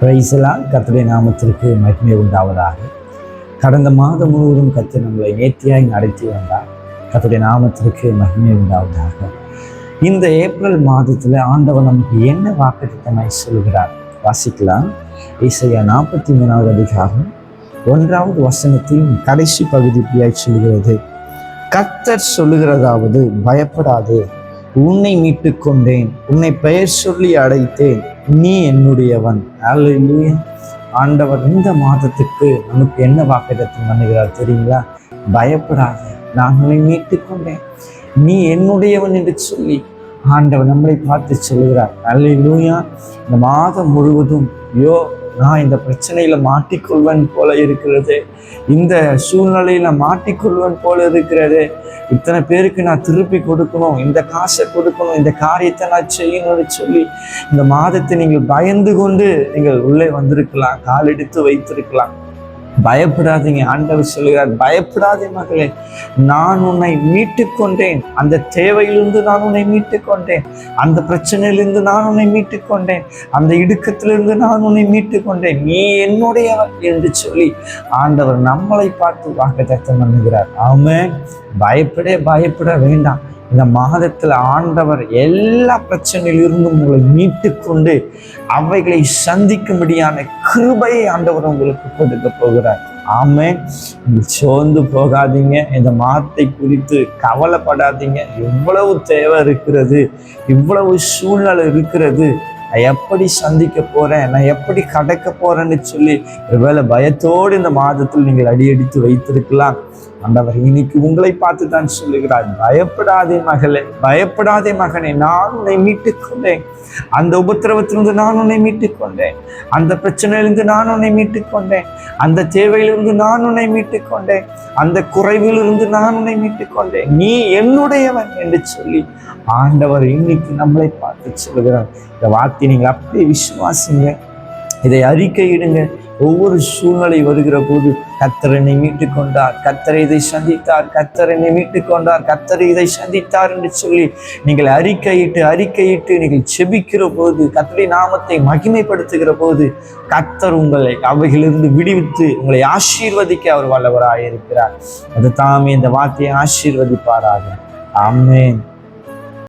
பிரைசலால் கர்த்தருடைய நாமத்திற்கு மகிமை உண்டாவதாக. கடந்த மாதம் முழுவதும் கத்து நம்மளை நேர்த்தியாய் நடத்தி வந்தார். கத்துடைய நாமத்திற்கு மகிமை உண்டாவதாக. இந்த ஏப்ரல் மாதத்தில் ஆண்டவர் நமக்கு என்ன வாக்குத்தமாய் சொல்கிறார் வாசிக்கலாம். இசையா நாற்பத்தி மூணாவது அதிகாரம் ஒன்றாவது வசனத்தின் கடைசி பகுதி இப்படியாய் சொல்கிறது கத்தர் சொல்லுகிறதாவது பயப்படாதே. உன்னை மீட்டு கொண்டேன். உன்னை பெயர் சொல்லி அடைத்தேன் நீ என்னுடையவன். அல்லேலூயா ஆண்டவர் இந்த மாதத்துக்கு நமக்கு என்ன வாக்கிடத்தில் பண்ணுகிறார் தெரியுங்களா? பயப்படாத. நான் உன்னை கொண்டேன். நீ என்னுடையவன் என்று சொல்லி ஆண்டவர் நம்மளை பார்த்து சொல்கிறார் அல்லேலூயா இந்த மாதம் முழுவதும் யோ நான் இந்த பிரச்சனையில் மாட்டிக்கொள்வன் போல இருக்கிறது. இந்த சூழ்நிலையில் மாட்டிக்கொள்வன் போல இருக்கிறது. இத்தனை பேருக்கு நான் திருப்பி கொடுக்கணும் இந்த காசை கொடுக்கணும் இந்த காரியத்தை நான் செய்யணும்னு சொல்லி இந்த மாதத்தை நீங்கள் பயந்து கொண்டு நீங்கள் உள்ளே வந்திருக்கலாம் காலெடுத்து வைத்திருக்கலாம். பயப்படாதீங்க. ஆண்டவர் சொல்கிறார் பயப்படாதே மகளே நான் உன்னை மீட்டு கொண்டேன் அந்த தேவையிலிருந்து நான் உன்னை மீட்டு கொண்டேன் அந்த பிரச்சனையிலிருந்து நான் உன்னை மீட்டு கொண்டேன் அந்த இடுக்கத்திலிருந்து நான் உன்னை மீட்டு கொண்டேன் நீ என்னுடையவர் என்று சொல்லி ஆண்டவர் நம்மளை பார்த்து வாக்குத்தத்தம் பண்ணுகிறார். ஆமே பயப்படே பயப்பட வேண்டாம். இந்த மாதத்தில் ஆண்டவர் எல்லா பிரச்சனையிலிருந்தும் உங்களை மீட்டு கொண்டு அவைகளை சந்திக்கும்படியான கிருபையை ஆண்டவர் உங்களுக்கு கொடுக்க போகிறார். ஆமே நீங்கள் சோர்ந்து போகாதீங்க. இந்த மாதத்தை குறித்து கவலைப்படாதீங்க. இவ்வளவு தேவை இருக்கிறது. இவ்வளவு சூழ்நிலை இருக்கிறது. நான் எப்படி சந்திக்க போறேன்? நான் எப்படி கடக்க போகிறேன்னு சொல்லி ஒருவேளை பயத்தோடு இந்த மாதத்தில் நீங்கள் அடியடித்து வைத்திருக்கலாம். ஆண்டவர் இன்னைக்கு உங்களை பார்த்து தான் சொல்லுகிறார். பயப்படாதே மகளே பயப்படாதே மகனே நான் உன்னை மீட்டுக்கொண்டேன் அந்த உபத்திரவத்திலிருந்து நான் உன்னை மீட்டுக்கொண்டேன் அந்த பிரச்சனையிலிருந்து நான் உன்னை மீட்டுக்கொண்டேன் அந்த தேவையிலிருந்து நான் உன்னை மீட்டுக்கொண்டேன் அந்த குறைவிலிருந்து நான் உன்னை மீட்டுக்கொண்டேன் நீ என்னுடையவன் என்று சொல்லி ஆண்டவர் இன்னைக்கு நம்மளை பார்த்து சொல்லுகிறார் இந்த நீங்கள் அப்படியே விசுவாசிங்க. இதை அறிக்கையிடுங்க. ஒவ்வொரு சூழ்நிலை வருகிற போது கத்தரனை மீட்டு கொண்டார். கத்தர் இதை சந்தித்தார். கத்தரனை மீட்டு கொண்டார். கத்தர் இதை சந்தித்தார் என்று சொல்லி நீங்கள் அறிக்கையிட்டு அறிக்கையிட்டு நீங்கள் செபிக்கிற போது கத்தரை நாமத்தை மகிமைப்படுத்துகிற போது கத்தர் உங்களை அவைகளிலிருந்து விடுவித்து உங்களை ஆசீர்வதிக்க அவர் வல்லவராக இருக்கிறார் அது தாமே இந்த வார்த்தையை ஆசீர்வதிப்பாராக. ஆமேன்.